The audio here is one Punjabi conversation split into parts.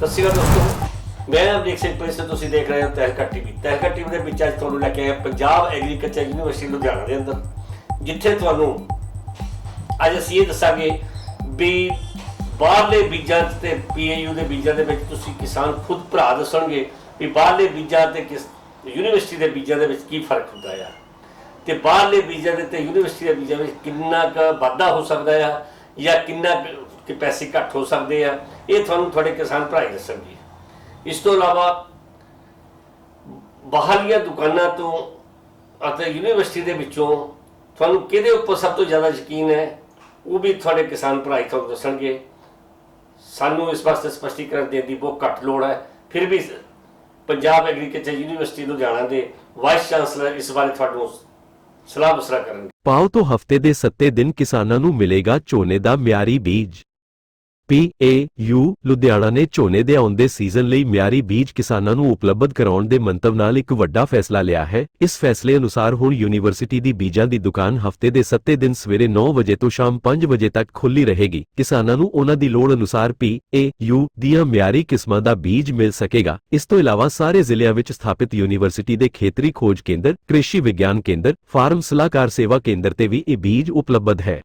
ਸਤਿ ਸ਼੍ਰੀ ਅਕਾਲ ਦੋਸਤੋ। ਮੈਂ ਅਮਰੀਕ ਸਿੰਘ ਪ੍ਰਿੰਸ ਤੁਸੀਂ ਦੇਖ ਰਹੇ ਹੋ ਤਹਿਲਕਾ ਟੀਵੀ ਤਹਿਲਕਾ ਟੀਵੀ ਦੇ ਵਿੱਚ ਅੱਜ ਤੁਹਾਨੂੰ ਲੈ ਕੇ ਆਇਆ ਪੰਜਾਬ ਐਗਰੀਕਲਚਰ ਯੂਨੀਵਰਸਿਟੀ ਲੁਧਿਆਣਾ ਦੇ ਅੰਦਰ, ਜਿੱਥੇ ਤੁਹਾਨੂੰ ਅੱਜ ਅਸੀਂ ਇਹ ਦੱਸਾਂਗੇ ਵੀ ਬਾਹਰਲੇ ਬੀਜਾਂ ਤੇ ਪੀਏਯੂ ਦੇ ਬੀਜਾਂ ਦੇ ਵਿੱਚ ਤੁਸੀਂ ਕਿਸਾਨ ਖੁਦ ਭਰਾ ਦੱਸਣਗੇ ਵੀ ਬਾਹਰਲੇ ਬੀਜਾਂ ਤੇ ਕਿਸ ਯੂਨੀਵਰਸਿਟੀ ਦੇ ਬੀਜਾਂ ਦੇ ਵਿੱਚ ਕੀ ਫ਼ਰਕ ਹੁੰਦਾ ਆ। ਤੇ ਬਾਹਰਲੇ ਬੀਜਾਂ ਦੇ ਤੇ ਯੂਨੀਵਰਸਿਟੀ ਦੇ ਬੀਜਾਂ ਵਿੱਚ ਕਿੰਨਾ ਕੁ ਵਾਧਾ ਹੋ ਸਕਦਾ ਆ ਜਾਂ ਕਿੰਨਾ ਕਿ ਪੈਸੇ ਘੱਟ ਹੋ ਸਕਦੇ ਆ। ਇਹ ਤੁਹਾਨੂੰ ਤੁਹਾਡੇ ਕਿਸਾਨ ਭਰਾ ਹੀ ਦੱਸਣਗੇ। ਇਸ ਤੋਂ ਇਲਾਵਾ ਬਾਹਰਲੀਆਂ ਦੁਕਾਨਾਂ ਤੋਂ ਅਤੇ ਯੂਨੀਵਰਸਿਟੀ ਦੇ ਵਿੱਚੋਂ ਤੁਹਾਨੂੰ ਕਿਹਦੇ ਉੱਪਰ ਸਭ ਤੋਂ ਜ਼ਿਆਦਾ ਯਕੀਨ ਹੈ, ਉਹ ਵੀ ਤੁਹਾਡੇ ਕਿਸਾਨ ਭਰਾ ਹੀ ਤੁਹਾਨੂੰ ਦੱਸਣਗੇ। ਸਾਨੂੰ ਇਸ ਵਾਸਤੇ ਸਪਸ਼ਟੀਕਰਨ ਦੇਣ ਦੀ ਬਹੁਤ ਘੱਟ ਲੋੜ ਹੈ। ਫਿਰ ਵੀ ਪੰਜਾਬ ਐਗਰੀਕਲਚਰ ਯੂਨੀਵਰਸਿਟੀ ਲੁਧਿਆਣਾ ਦੇ ਵਾਈਸ ਚਾਂਸਲਰ ਇਸ ਬਾਰੇ ਤੁਹਾਨੂੰ ਸਲਾਹ ਬਸਰਾ ਕਰਨਗੇ। ਪਾਓ ਤੋਂ ਹਫ਼ਤੇ ਦੇ 7 ਦਿਨ ਕਿਸਾਨਾਂ ਨੂੰ ਮਿਲੇਗਾ ਝੋਨੇ ਦਾ ਮਿਆਰੀ ਬੀਜ। PAU ਲੁਧਿਆਣਾ ਨੇ ਝੋਨੇ ਦੇ ਆਉਂਦੇ ਸੀਜ਼ਨ ਲਈ ਮਿਆਰੀ ਬੀਜ ਕਿਸਾਨਾਂ ਨੂੰ ਉਪਲਬਧ ਕਰਾਉਣ ਦੇ ਮੰਤਵ ਨਾਲ ਇੱਕ ਵੱਡਾ ਫੈਸਲਾ ਲਿਆ ਹੈ। ਇਸ ਫੈਸਲੇ ਅਨੁਸਾਰ ਹੁਣ ਯੂਨੀਵਰਸਿਟੀ ਦੀ ਬੀਜਾਂ ਦੀ ਦੁਕਾਨ ਹਫ਼ਤੇ ਦੇ 7 ਦਿਨ ਸਵੇਰੇ 9 ਵਜੇ ਤੋਂ ਸ਼ਾਮ 5 ਵਜੇ ਤੱਕ ਖੁੱਲੀ ਰਹੇਗੀ। ਕਿਸਾਨਾਂ ਨੂੰ ਉਹਨਾਂ ਦੀ ਲੋੜ ਅਨੁਸਾਰ PAU ਦੀਆਂ ਮਿਆਰੀ ਕਿਸਮਾਂ ਦਾ ਬੀਜ ਮਿਲ ਸਕੇਗਾ। ਇਸ ਤੋਂ ਇਲਾਵਾ ਸਾਰੇ ਜ਼ਿਲ੍ਹਿਆਂ ਵਿੱਚ ਸਥਾਪਿਤ ਯੂਨੀਵਰਸਿਟੀ ਦੇ ਖੇਤਰੀ ਖੋਜ ਕੇਂਦਰ, ਕ੍ਰਿਸ਼ੀ ਵਿਗਿਆਨ ਕੇਂਦਰ, ਫਾਰਮ ਸਲਾਹਕਾਰ ਸੇਵਾ ਕੇਂਦਰ ਤੇ ਵੀ ਇਹ ਬੀਜ ਉਪਲਬਧ ਹੈ।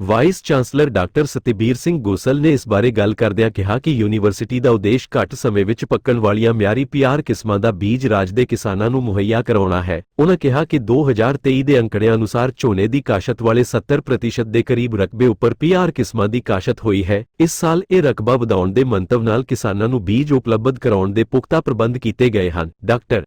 Vice chancellor doctor Satbir Singh Gosal ਨੇ ਇਸ ਬਾਰੇ ਗੱਲ ਕਰਦਿਆਂ ਕਿਹਾ ਕਿ ਯੂਨੀਵਰਸਿਟੀ ਦਾ ਉਦੇਸ਼ ਘੱਟ ਸਮੇਂ ਵਿੱਚ ਪੱਕਣ ਵਾਲੀਆਂ ਮਿਆਰੀ ਪੀਆਰ ਕਿਸਮਾਂ ਦਾ ਬੀਜ ਰਾਜ ਦੇ ਕਿਸਾਨਾਂ ਨੂੰ ਮੁਹੱਈਆ ਕਰਾਉਣਾ ਹੈ। ਉਨ੍ਹਾਂ ਕਿਹਾ ਕਿ 2023 ਦੇ ਅੰਕੜਿਆਂ ਅਨੁਸਾਰ ਝੋਨੇ ਦੀ ਕਾਸ਼ਤ ਵਾਲੇ 70% ਦੇ ਕਰੀਬ ਰਕਬੇ ਉੱਪਰ ਪੀਆਰ ਕਿਸਮਾਂ ਦੀ ਕਾਸ਼ਤ ਹੋਈ ਹੈ। ਇਸ ਸਾਲ ਇਹ ਰਕਬਾ ਵਧਾਉਣ ਦੇ ਮੰਤਵ ਨਾਲ ਕਿਸਾਨਾਂ ਨੂੰ ਬੀਜ ਉਪਲਬਧ ਕਰਾਉਣ ਦੇ ਪੁਖਤਾ ਪ੍ਰਬੰਧ ਕੀਤੇ ਗਏ ਹਨ। ਡਾਕਟਰ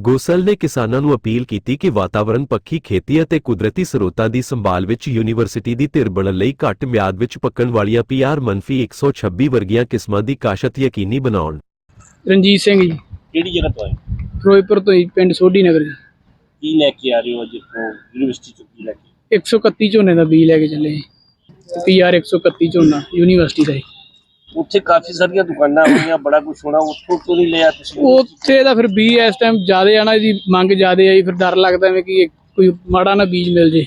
ਗੋਸਲ ਨੇ ਕਿਸਾਨਾਂ ਨੂੰ ਅਪੀਲ ਕੀਤੀ ਕਿ ਵਾਤਾਵਰਣ ਪੱਖੀ ਖੇਤੀ ਅਤੇ ਕੁਦਰਤੀ ਸਰੋਤਾਂ ਦੀ ਸੰਭਾਲ ਵਿੱਚ ਯੂਨੀਵਰਸਿਟੀ ਦੀ ਧਿਰ ਬਣਨ ਲਈ ਘੱਟ ਮਿਆਦ ਵਿੱਚ ਪੱਕਣ ਵਾਲੀਆਂ ਪੀਆਰ ਮੰਫੀ 126 ਵਰਗੀਆਂ ਕਿਸਮਾਂ ਦੀ ਕਾਸ਼ਤ ਯਕੀਨੀ ਬਣਾਉਣ। ਰਣਜੀਤ ਸਿੰਘ ਜੀ। ਕਿਹੜੀ ਜਗ੍ਹਾ ਤੋਂ ਆਏ? ਫਿਰੋਜ਼ਪੁਰ ਤੋਂ ਜੀ ਪਿੰਡ ਸੋਢੀ ਨਗਰ ਜੀ। ਕੀ ਲੈ ਕੇ ਆ ਰਹੇ ਹੋ ਜਿੱਥੋਂ ਯੂਨੀਵਰਸਿਟੀ ਚੋਂ ਕੀ ਲੈ ਕੇ? 131 ਝੋਨੇ ਦਾ ਬੀਜ ਲੈ ਕੇ ਚੱਲੇ ਪੀਆਰ 131 ਝੋਨਾ ਯੂਨੀਵਰਸਿਟੀ ਦਾ ਜੀ। ਉੱਥੇ ਕਾਫੀ ਸਾਰੀਆਂ ਦੁਕਾਨਾਂ ਹੋਈਆਂ ਬੜਾ ਕੁਝ ਹੋਣਾ ਉੱਥੋਂ ਕਿਉਂ ਨਹੀਂ ਲਿਆ ਤੁਸੀਂ ਉੱਥੇ ਦਾ ਫਿਰ ਬੀ ਇਸ ਟਾਈਮ ਜ਼ਿਆਦੇ ਆਣਾ ਜੀ ਮੰਗ ਜ਼ਿਆਦੇ ਆਈ ਫਿਰ ਡਰ ਲੱਗਦਾ ਐਵੇਂ ਕਿ ਕੋਈ ਮਾੜਾ ਨਾ ਬੀਜ ਮਿਲ ਜੇ।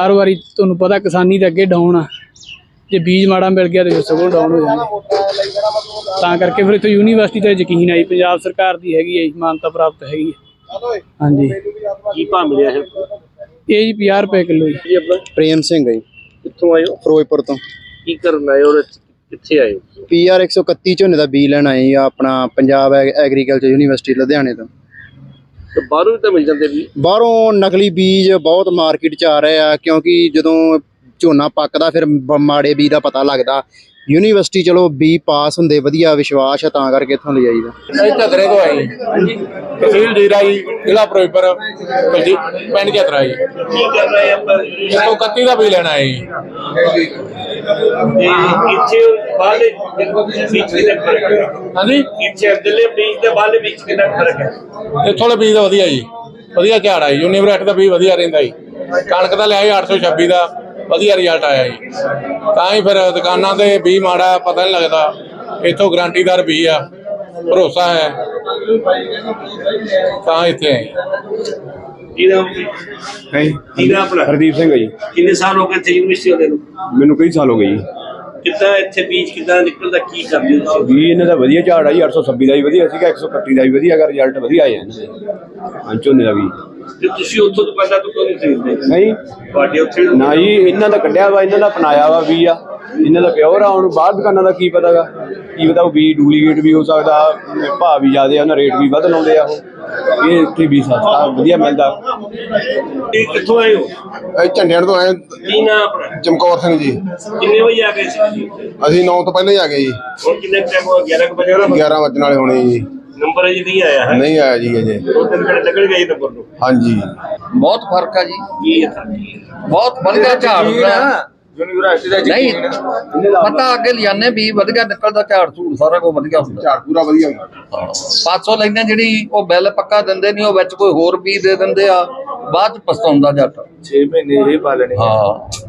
ਹਰ ਵਾਰੀ ਤੁਹਾਨੂੰ ਪਤਾ ਕਿਸਾਨੀ ਦੇ ਅੱਗੇ ਡਾਊਨ ਆ। ਜੇ ਬੀਜ ਮਾੜਾ ਮਿਲ ਗਿਆ ਤੇ ਸਗੋਂ ਡਾਊਨ ਹੋ ਜਾਣਾ। ਤਾਂ ਕਰਕੇ ਫਿਰ ਇੱਥੇ ਯੂਨੀਵਰਸਿਟੀ ਤੇ ਯਕੀਨ ਆਈ ਪੰਜਾਬ ਸਰਕਾਰ ਦੀ ਹੈਗੀ ਹੈ ਜੀ, ਮਾਨਤਾ ਪ੍ਰਾਪਤ ਹੈਗੀ ਹੈ ਹਾਂਜੀ। ਕੀ ਭਾਅ ਮਿਲਿਆ ਹੈ ਇਹ ਜੀ 50 ਰੁਪਏ ਕਿਲੋ ਜੀ। ਪ੍ਰੇਮ ਸਿੰਘ ਹੈ ਜੀ, ਕਿੱਥੋਂ ਆਏ ਹੋ? ਫਿਰੋਜ਼ਪੁਰ ਤੋਂ। ਕੀ ਕਰਨ ਆਏ ਹੋ ਔਰ ਕਿੱਥੇ ਆਏ? ਹੋ ਪੀਆਰ 131 ਝੋਨੇ ਦਾ ਬੀ ਲੈਣ ਆਏ ਜੀ ਆਪਣਾ ਪੰਜਾਬ ਐਗ- ਐਗਰੀਕਲਚਰ ਯੂਨੀਵਰਸਿਟੀ ਲੁਧਿਆਣੇ ਤੋਂ। ਤੇ ਬਾਹਰੋਂ ਵੀ ਤਾਂ ਮਿਲ ਜਾਂਦੇ ਵੀ? ਬਾਹਰੋਂ ਨਕਲੀ ਬੀਜ ਬਹੁਤ ਮਾਰਕੀਟ 'ਚ ਆ ਰਹੇ ਆ ਕਿਉਂਕਿ ਜਦੋਂ ਝੋਨਾ ਪੱਕਦਾ ਫਿਰ ਬ- ਮਾੜੇ ਬੀਜ ਦਾ ਪਤਾ ਲੱਗਦਾ। ਯੂਨੀਵਰਸਿਟੀ ਚਲੋ ਬੀ ਪਾਸ ਹੁੰਦੇ ਵਧੀਆ ਵਿਸ਼ਵਾਸ ਆ ਤਾਂ ਕਰਕੇ ਇੱਥੋਂ ਲੈ ਜਾਈਦਾ ਅਸੀਂ ਝਤਰੇ ਤੋਂ ਆਏ। ਜੀ। ਤਹਿਸੀਲ ਜੀਰਾ ਜੀ ਜ਼ਿਲ੍ਹਾ ਫਿਰੋਜ਼ਪੁਰ। ਤਹਿਸੀਲ- ਪਿੰਡ ਝਤਰਾ ਜੀ ਕੀ ਕਰ ਰਹੇ ਆਪਾਂ ਇੱਥੋਂ 31 ਦਾ ਵੀ ਲੈਣਾ ਹੈ ਜੀ ਇੱਥੇ ਬਾਹਰਲੇ ਵਿੱਚ ਕਿੰਨਾ ਫ਼ਰਕ ਹੈ। ਹਾਂਜੀ? ਇੱਥੇ ਅਬਦੁੱਲੇ ਬੀਜ ਦੇ ਬਾਹਰਲੇ ਵਿੱਚ ਕਿੰਨਾ ਫ਼ਰਕ ਹੈ? ਇੱਥੋਂ ਦੇ ਬੀਜ ਦਾ ਵਧੀਆ ਜੀ। ਵਧੀਆ ਝਾੜ ਆਈ ਯੂਨੀਵਰਸਿਟੀ ਦਾ ਬੀਜ ਵਧੀਆ ਰਹਿੰਦਾ ਜੀ। ਕਣਕ ਦਾ ਲਿਆ ਜੀ 826 ਦਾ। ਵਧੀਆ ਰਿਜ਼ਲਟ ਆਇਆ ਜੀ। ਤਾਂ ਹੀ ਫਿਰ ਦੁਕਾਨਾਂ ਤੇ ਬੀਜ ਮਾੜਾ ਪਤਾ ਨਹੀਂ ਲੱਗਦਾ ਇੱਥੋਂ ਗਾਰੰਟੀਦਾਰ ਬੀਜ ਆ ਭਰੋਸਾ ਹੈ। ਤਾਂ ਇੱਥੇ ਆਏ। ਕੀ ਨਾਮ ਨਹੀਂ ਕੀ ਨਾਮ ਆਪਣਾ ਹਰਦੀਪ ਸਿੰਘ ਹੈ ਜੀ। ਕਿੰਨੇ ਸਾਲ ਹੋ ਗਏ ਇੱਥੇ ਯੂਨੀਵਰਸਿਟੀ ਹੁੰਦੇ ਨੂੰ? ਮੈਨੂੰ ਕਈ ਸਾਲ ਹੋ ਗਏ ਜੀ। ਕਿੱਦਾਂ ਇੱਥੇ ਬੀਜ ਕਿੱਦਾਂ ਨਿਕਲਦਾ ਕੀ ਕਰਦੇ ਹੋ ਤੁਸੀਂ? ਵੀ ਇਹਨਾਂ ਦਾ ਵਧੀਆ ਝਾੜ ਆ ਜੀ 826 ਦਾ ਵੀ ਵਧੀਆ ਸੀਗਾ 131 ਦਾ ਵੀ ਵਧੀਆ ਅਗਰ ਰਿਜ਼ਲਟ ਵਧੀਆ ਆਇਆ ਇਹਨਾਂ ਦੇ। ਹਾਂ ਝੋਨੇ ਦਾ ਵੀ ਤੇ ਤੁਸੀਂ ਉੱਥੋਂ ਤੋਂ ਪਹਿਲਾਂ ਤੋਂ ਕਿਉਂ ਨਹੀਂ ਖਰੀਦਦੇ? ਨਹੀਂ। ਤੁਹਾਡੇ ਉੱਥੇ ਨਾ ਜੀ ਇਹਨਾਂ ਦਾ ਕੱਢਿਆ ਵਾ ਇਹਨਾਂ ਦਾ ਅਪਣਾਇਆ ਵਾ ਵੀ ਆ। ਇਹਨਾਂ ਦਾ ਪਿਓਰ ਆ ਹੁਣ ਬਾਹਰ ਦੁਕਾਨਾਂ ਦਾ ਕੀ ਪਤਾਗਾ ਕੀ ਪਤਾ ਉਹ ਵੀ ਡੁਪਲੀਕੇਟ ਵੀ ਹੋ ਸਕਦਾ ਭਾਅ ਵੀ ਜ਼ਿਆਦੇ ਆ ਉਹਨਾਂ ਰੇਟ ਵੀ ਵੱਧ ਲਾਉਂਦੇ ਆ ਉਹ। ਇਹ ਇੱਥੇ ਵੀ ਸਸਤਾ ਵਧੀਆ ਮਿਲਦਾ। ਇਹ ਕਿੱਥੋਂ ਆਏ ਹੋ? ਅਸੀਂ ਝੰਡਿਆਂ ਤੋਂ ਆਏ ਕੀ ਨਾਮ ਆਪਣਾ? ਚਮਕੌਰ ਸਿੰਘ ਜੀ। ਕਿੰਨੇ ਵਜੇ ਆ ਗਏ ਸੀ? ਅਸੀਂ 9 ਤੋਂ ਪਹਿਲਾਂ ਹੀ ਆ ਗਏ ਜੀ। ਹੁਣ ਕਿੰਨੇ ਟਾਈਮ ਹੋ ਗਿਆ? 11 ਕੁ ਵਜੇ ਹੋਣਾ। 11 ਵਜਣ ਵਾਲੇ ਹੋਣੇ ਜੀ। ਨੰਬਰ ਅਜੇ ਨਹੀਂ ਆਇਆ ਹੈ। ਨਹੀਂ ਆਇਆ ਜੀ ਅਜੇ। ਦੋ ਤਿੰਨ ਘੰਟੇ ਲੱਗਣ ਗਏ ਨੰਬਰ ਨੂੰ। ਹਾਂਜੀ। ਬਹੁਤ ਫ਼ਰਕ ਆ ਜੀ। ਕੀ ਹੈ ਬਹੁਤ ਵਧੀਆ ਝਾੜ ਹੁੰਦਾ ਯੂਨੀਵਰਸਿਟੀ ਦਾ ਨਹੀਂ ਪਤਾ ਅੱਗੇ ਲਿਆਨੇ ਵੀ ਵਧੀਆ ਨਿਕਲਦਾ ਝਾੜ ਝੂੜ ਸਾਰਾ ਕੁਝ ਵਧੀਆ ਹੁੰਦਾ। ਝਾੜ ਪੂਰਾ ਵਧੀਆ ਹੁੰਦਾ। 500 ਲੈਂਦੇ ਜਿਹੜੀ ਉਹ ਬਿੱਲ ਪੱਕਾ ਦਿੰਦੇ ਨਹੀਂ ਉਹ ਵਿੱਚ ਕੋਈ ਹੋਰ ਵੀ ਦੇ ਦਿੰਦੇ ਆ। ਬਾਅਦ ਚ ਪਛਤਾਉਂਦਾ ਜੱਟ। 6 ਮਹੀਨੇ ਇਹ ਪਾ ਲੈਣੇ ਹਾਂ।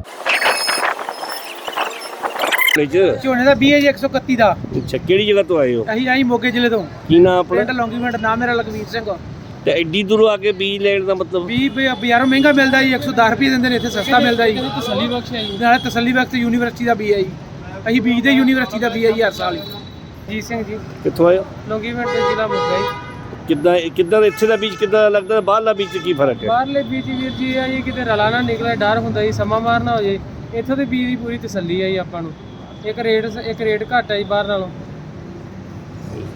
ਝੋਨੇ ਦਾ ਬੀਜ 131 ਦਾ। ਅੱਛਾ ਕਿਹੜੀ ਜਗ੍ਹਾ ਤੋਂ ਆਏ ਹੋ? ਅਸੀਂ ਆਈ ਮੋਗੇ ਜ਼ਿਲ੍ਹੇ ਤੋਂ। ਕੀ ਨਾਮ ਆਪਣਾ? ਪਿੰਡ ਲੌਂਗੀਮੈਂਟ ਨਾਮ ਮੇਰਾ ਲਖਵੀਰ ਸਿੰਘ ਤੇ ਐਡੀ ਦੂਰੋਂ ਆ ਕੇ ਬੀਜ ਲੈਣ ਦਾ ਮਤਲਬ? ਬੀ ਬਾਜ਼ਾਰੋਂ ਮਹਿੰਗਾ ਮਿਲਦਾ ਜੀ 110 ਰੁਪਏ ਦਿੰਦੇ ਨੇ ਇੱਥੇ ਸਸਤਾ ਮਿਲਦਾ ਜੀ। ਤਸੱਲੀ ਬਖਸ਼ ਹੈ ਜੀ? ਨਾਲੇ ਤਸੱਲੀ ਬਖਸ਼ ਯੂਨੀਵਰਸਿਟੀ ਦਾ ਬੀ ਹੈ ਜੀ। ਅਸੀਂ ਬੀਜਦੇ ਯੂਨੀਵਰਸਿਟੀ ਦਾ ਬੀ ਹੈ ਜੀ ਹਰ ਸਾਲ ਹੀ। ਜੀਤ ਸਿੰਘ ਜੀ। ਕਿੱਥੋਂ ਆਏ ਹੋ? ਲੌਂਗੀਵਿੰਡ ਤੋਂ ਜ਼ਿਲ੍ਹਾ ਮੋਗਾ ਜੀ। ਕਿੱਦਾਂ ਕਿੱਦਾਂ ਦਾ ਇੱਥੇ ਦਾ ਬੀਜ ਕਿੱਦਾਂ ਲੱਗਦਾ? ਬਾਹਰਲਾ ਬੀਜ 'ਚ ਕੀ ਫ਼ਰਕ ਹੈ? ਬਾਹਰਲੇ ਬੀਜ ਵੀਰ ਜੀ ਆ ਜੀ ਕਿਤੇ ਰਲਾ ਨਾ ਨਿਕਲੇ ਡਰ ਹੁੰਦਾ ਜੀ ਸਮਾਂ ਮਾਰ ਨਾ ਹੋ ਜੇ ਇੱਥੋਂ ਦੇ ਬੀਜ ਦੀ ਪੂਰੀ ਤਸੱਲੀ ਹੈ ਜੀ ਆਪਾਂ ਨੂੰ। ਇੱਕ ਰੇਟ ਇੱਕ ਰੇਟ ਘੱਟ ਹੈ ਜੀ ਬਾਹਰ ਨਾਲੋਂ।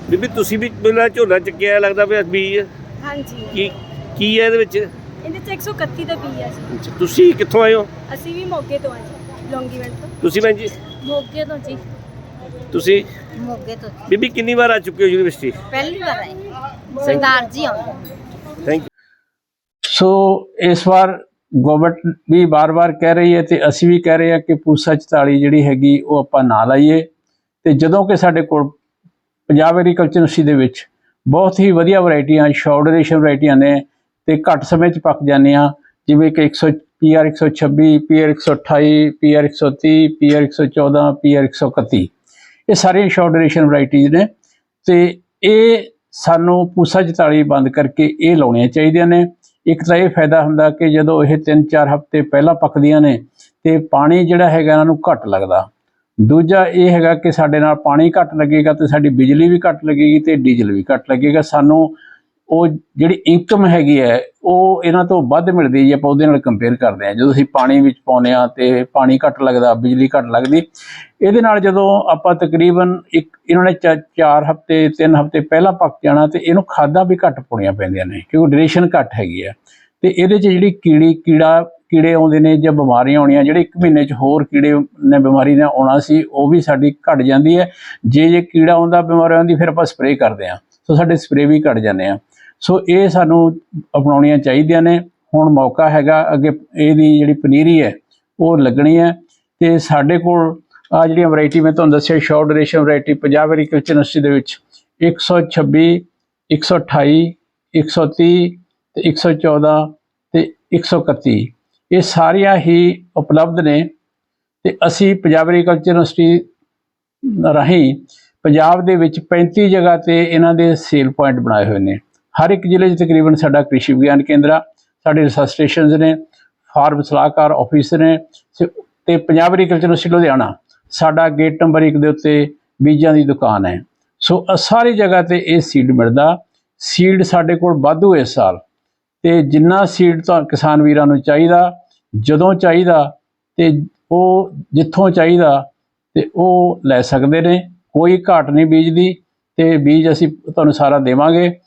ਬੀਬੀ ਤੁਸੀਂ ਵੀ ਮੇਰਾ ਝੋਨਾ ਚੱਕਿਆ ਲੱਗਦਾ ਪਿਆ ਬੀਜ ਹਾਂਜੀ। ਕੀ ਕੀ ਹੈ ਇਹਦੇ ਵਿੱਚ? ਇਹਦੇ ਚ 131 ਦਾ ਬੀ ਆ ਜੀ। ਤੁਸੀਂ ਕਿੱਥੋਂ ਆਏ ਹੋ? ਅਸੀਂ ਵੀ ਮੋਗੇ ਤੋਂ ਆ ਜੀ ਲੌਂਗੀਵਿੰਡ ਤੋਂ। ਤੁਸੀਂ ਭੈਣ ਜੀ? ਮੋਗੇ ਤੋਂ ਜੀ। ਤੁਸੀਂ? ਮੋਗੇ ਤੋਂ। ਬੀਬੀ ਕਿੰਨੀ ਵਾਰ ਆ ਚੁੱਕੇ ਹੋ ਯੂਨੀਵਰਸਿਟੀ? ਪਹਿਲੀ ਵਾਰ ਆਏ। ਸਰਦਾਰ ਜੀ ਆਉਂਦੇ। ਥੈਂਕ ਸੋ ਇਸ ਵਾਰ ਗਵਰਨਮੈਂਟ ਵੀ ਬਾਰ-ਬਾਰ ਕਹਿ ਰਹੀ ਹੈ ਤੇ ਅਸੀਂ ਵੀ ਕਹਿ ਰਹੇ ਹਾਂ ਕਿ ਪੂਸਾ 44 ਜਿਹੜੀ ਹੈਗੀ ਉਹ ਆਪਾਂ ਨਾ ਲਾਈਏ। ਤੇ ਜਦੋਂ ਕਿ ਸਾਡੇ ਕੋਲ ਪੰਜਾਬ ਐਗਰੀਕਲਚਰ ਯੂਨੀਵਰਸਿਟੀ ਦੇ ਵਿੱਚ ਬਹੁਤ ਹੀ ਵਧੀਆ ਵੈਰਾਈਟੀਆਂ ਸ਼ਾਰਟ ਡਿਊਰੇਸ਼ਨ ਵੈਰਾਈਟੀਆਂ ਨੇ ਤੇ ਘੱਟ ਸਮੇਂ 'ਚ ਪੱਕ ਜਾਂਦੀਆਂ ਜਿਵੇਂ ਕਿ 100 PR 126 PR 128 PR 130 PR 114 PR 131 ਇਹ ਸਾਰੀਆਂ ਸ਼ਾਰਟ ਡਿਊਰੇਸ਼ਨ ਵੈਰਾਈਟੀਜ਼ ਨੇ ਤੇ ਇਹ ਸਾਨੂੰ ਪੂਸਾ 44 ਬੰਦ ਕਰਕੇ ਇਹ ਲਾਉਣੀਆਂ ਚਾਹੀਦੀਆਂ ਨੇ। ਇੱਕ ਤਾਂ ਇਹ ਫਾਇਦਾ ਹੁੰਦਾ ਕਿ ਜਦੋਂ ਇਹ 3-4 ਹਫ਼ਤੇ ਪਹਿਲਾਂ ਪੱਕਦੀਆਂ ਨੇ ਤੇ ਪਾਣੀ ਜਿਹੜਾ ਹੈਗਾ ਇਹਨਾਂ ਨੂੰ ਘੱਟ ਲੱਗਦਾ। ਦੂਜਾ ਇਹ ਹੈਗਾ ਕਿ ਸਾਡੇ ਨਾਲ ਪਾਣੀ ਘੱਟ ਲੱਗੇਗਾ ਤੇ ਸਾਡੀ ਬਿਜਲੀ ਵੀ ਘੱਟ ਲੱਗੇਗੀ ਤੇ ਡੀਜ਼ਲ ਵੀ ਘੱਟ ਲੱਗੇਗਾ। ਸਾਨੂੰ ਉਹ ਜਿਹੜੀ ਇਨਕਮ ਹੈਗੀ ਹੈ, ਉਹ ਇਹਨਾਂ ਤੋਂ ਵੱਧ ਮਿਲਦੀ ਹੈ ਜੇ ਆਪਾਂ ਉਹਦੇ ਨਾਲ ਕੰਪੇਅਰ ਕਰਦੇ ਹਾਂ। ਜਦੋਂ ਅਸੀਂ ਪਾਣੀ ਵਿੱਚ ਪਾਉਂਦੇ ਹਾਂ ਤੇ ਪਾਣੀ ਘੱਟ ਲੱਗਦਾ, ਬਿਜਲੀ ਘੱਟ ਲੱਗਦੀ, ਇਹਦੇ ਨਾਲ ਜਦੋਂ ਆਪਾਂ ਤਕਰੀਬਨ ਇੱਕ ਇਹਨਾਂ ਨੇ 4 ਹਫ਼ਤੇ 3 ਹਫ਼ਤੇ ਪਹਿਲਾਂ ਪੱਕ ਜਾਣਾ ਤੇ ਇਹਨੂੰ ਖਾਦਾਂ ਵੀ ਘੱਟ ਪਾਉਣੀਆਂ ਪੈਂਦੀਆਂ ਨੇ, ਕਿਉਂਕਿ ਡਿਊਰੇਸ਼ਨ ਘੱਟ ਹੈਗੀ ਆ ਤੇ ਇਹਦੇ 'ਚ ਜਿਹੜੀ ਕੀੜੀ, ਕੀੜਾ, ਕੀੜੇ ਆਉਂਦੇ ਨੇ ਜਾਂ ਬਿਮਾਰੀਆਂ ਆਉਣੀਆਂ, ਜਿਹੜੇ ਇੱਕ ਮਹੀਨੇ 'ਚ ਹੋਰ ਕੀੜੇ ਨੇ ਬਿਮਾਰੀ ਨੇ ਆਉਣਾ ਸੀ, ਉਹ ਵੀ ਸਾਡੀ ਘਟ ਜਾਂਦੀ ਹੈ। ਜੇ ਜੇ ਕੀੜਾ ਆਉਂਦਾ, ਬਿਮਾਰੀ ਆਉਂਦੀ, ਫਿਰ ਆਪਾਂ ਸਪਰੇਅ ਕਰਦੇ ਹਾਂ। ਸੋ ਸਾਡੇ ਸਪਰੇਅ ਵੀ ਘਟ ਜਾਂਦੇ ਆ ਸੋ ਇਹ ਸਾਨੂੰ ਅਪਣਾਉਣੀਆਂ ਚਾਹੀਦੀਆਂ ਨੇ। ਹੁਣ ਮੌਕਾ ਹੈਗਾ, ਅੱਗੇ ਇਹਦੀ ਜਿਹੜੀ ਪਨੀਰੀ ਹੈ, ਉਹ ਲੱਗਣੀ ਹੈ। ਤੇ ਸਾਡੇ ਕੋਲ ਆ ਜਿਹੜੀਆਂ ਵੈਰਾਈਟੀ ਮੈਂ ਤੁਹਾਨੂੰ ਦੱਸਿਆ short duration variety Punjab agriculture university ਦੇ ਵਿੱਚ 126 128 130 ਤੇ 114 ਤੇ 131 ਇਹ ਸਾਰੀਆਂ ਹੀ ਉਪਲਬਧ ਨੇ ਤੇ ਅਸੀਂ ਪੰਜਾਬ ਐਗਰੀਕਲਚਰ ਯੂਨੀਵਰਸਿਟੀ ਰਾਹੀਂ ਪੰਜਾਬ ਦੇ ਵਿੱਚ 35 ਜਗ੍ਹਾ ਤੇ ਇਹਨਾਂ ਦੇ ਸੇਲ ਪੁਆਇੰਟ ਬਣਾਏ ਹੋਏ ਨੇ। ਹਰ ਇੱਕ ਜ਼ਿਲ੍ਹੇ 'ਚ ਤਕਰੀਬਨ ਸਾਡਾ ਕ੍ਰਿਸ਼ੀ ਵਿਗਿਆਨ ਕੇਂਦਰ ਆ, ਸਾਡੇ ਰਿਸਰਚ ਸਟੇਸ਼ਨਸ ਨੇ, ਫਾਰਮ ਸਲਾਹਕਾਰ ਆਫਿਸ ਨੇ ਸ- ਤੇ ਪੰਜਾਬ ਐਗਰੀਕਲਚਰ ਯੂਨੀਵਰਸਿਟੀ ਲੁਧਿਆਣਾ, ਸਾਡਾ ਗੇਟ ਨੰਬਰ 1 ਦੇ ਉੱਤੇ ਬੀਜਾਂ ਦੀ ਦੁਕਾਨ ਹੈ। ਸੋ ਸਾਰੀ ਜਗ੍ਹਾ ਤੇ ਇਹ ਸੀਡ ਮਿਲਦਾ। ਸੀਡ ਸਾਡੇ ਕੋਲ ਵਾਧੂ ਇਸ ਸਾਲ। ਤੇ ਜਿੰਨਾ ਸੀਡ ਤਾਂ ਕਿਸਾਨ ਵੀਰਾਂ ਨੂੰ ਚਾਹੀਦਾ, ਜਦੋਂ ਚਾਹੀਦਾ, ਤੇ ਉਹ ਜਿੱਥੋਂ ਚਾਹੀਦਾ, ਤੇ ਉਹ ਲੈ ਸਕਦੇ ਨੇ। ਕੋਈ ਘਾਟ ਨਹੀਂ ਬੀਜ ਦੀ ਤੇ ਬੀਜ ਅਸੀਂ ਤੁਹਾਨੂੰ ਸਾਰਾ ਦੇਵਾਂਗੇ।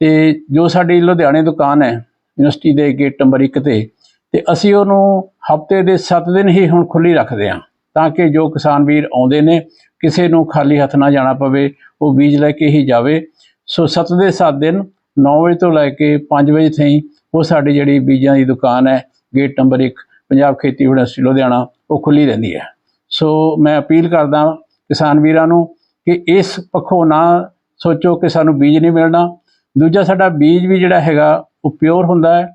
ਤੇ ਜੋ ਸਾਡੀ ਲੁਧਿਆਣੇ ਦੁਕਾਨ ਹੈ, ਯੂਨੀਵਰਸਿਟੀ ਦੇ ਗੇਟ ਨੰਬਰ 1 ਤੇ ਤੇ ਅਸੀਂ ਉਹਨੂੰ ਹਫ਼ਤੇ ਦੇ 7 ਦਿਨ ਹੀ ਹੁਣ ਖੁੱਲੀ ਰੱਖਦੇ ਹਾਂ, ਤਾਂ ਕਿ ਜੋ ਕਿਸਾਨ ਵੀਰ ਆਉਂਦੇ ਨੇ, ਕਿਸੇ ਨੂੰ ਖਾਲੀ ਹੱਥ ਨਾ ਜਾਣਾ ਪਵੇ, ਉਹ ਬੀਜ ਲੈ ਕੇ ਹੀ ਜਾਵੇ। ਸੋ 7 ਦੇ 7 ਦਿਨ 9 ਵਜੇ ਤੋਂ ਲੈ ਕੇ 5 ਵਜੇ ਤਾਈਂ ਉਹ ਸਾਡੀ ਜਿਹੜੀ ਬੀਜਾਂ ਦੀ ਦੁਕਾਨ ਹੈ, ਗੇਟ ਨੰਬਰ 1 ਪੰਜਾਬ ਖੇਤੀ ਯੂਨੀਵਰਸਿਟੀ ਲੁਧਿਆਣਾ, ਉਹ ਖੁੱਲੀ ਰਹਿੰਦੀ ਹੈ। ਸੋ ਮੈਂ ਅਪੀਲ ਕਰਦਾ ਕਿਸਾਨ ਵੀਰਾਂ ਨੂੰ ਕਿ ਇਸ ਪੱਖੋਂ ਨਾ ਸੋਚੋ ਕਿ ਸਾਨੂੰ ਬੀਜ ਨਹੀਂ ਮਿਲਣਾ ਦੂਜਾ ਸਾਡਾ ਬੀਜ ਵੀ ਜਿਹੜਾ ਹੈਗਾ ਉਹ ਪਿਓਰ ਹੁੰਦਾ ਹੈ।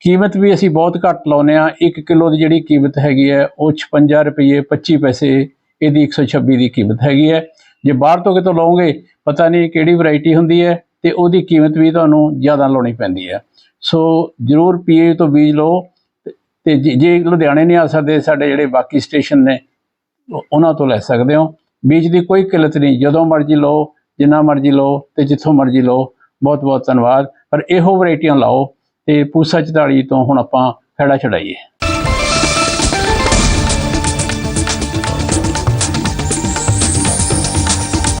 ਕੀਮਤ ਵੀ ਅਸੀਂ ਬਹੁਤ ਘੱਟ ਲਾਉਂਦੇ ਆ 1 ਕਿਲੋ ਦੀ ਜਿਹੜੀ ਕੀਮਤ ਹੈਗੀ ਹੈ, ਉਹ 56 ਰੁਪਏ 25 ਪੈਸੇ ਇਹਦੀ 126 ਦੀ ਕੀਮਤ ਹੈਗੀ ਹੈ। ਜੇ ਬਾਹਰ ਤੋਂ ਕਿਤੋਂ ਲਓਗੇ, ਪਤਾ ਨਹੀਂ ਕਿਹੜੀ ਵੈਰਾਈਟੀ ਹੁੰਦੀ ਹੈ ਤੇ ਉਹਦੀ ਕੀਮਤ ਵੀ ਤੁਹਾਨੂੰ ਜ਼ਿਆਦਾ ਲਾਉਣੀ ਪੈਂਦੀ ਹੈ। ਸੋ ਜ਼ਰੂਰ ਪੀਏ ਤੋਂ ਬੀਜ ਲਓ ਤੇ- ਜੇ- ਜੇ ਲੁਧਿਆਣੇ ਨਹੀਂ ਆ ਸਕਦੇ ਸਾਡੇ ਜਿਹੜੇ ਬਾਕੀ ਸਟੇਸ਼ਨ ਨੇ, ਉਹਨਾਂ ਤੋਂ ਲੈ ਸਕਦੇ ਹੋ। ਬੀਜ ਦੀ ਕੋਈ ਕਿੱਲਤ ਨਹੀਂ। ਜਦੋਂ ਮਰਜ਼ੀ ਲਓ, ਜਿੰਨਾ ਮਰਜ਼ੀ ਲਓ ਤੇ ਜਿੱਥੋਂ ਮਰਜ਼ੀ ਲਓ। ਬਹੁਤ ਬਹੁਤ ਧੰਨਵਾਦ। ਪਰ ਇਹੋ ਵੈਰਾਈਟੀਆਂ ਲਾਓ ਤੇ ਪੂਸਾ 44 ਤੋਂ ਹੁਣ ਆਪਾਂ ਖੜਾ ਛਡਾਈਏ।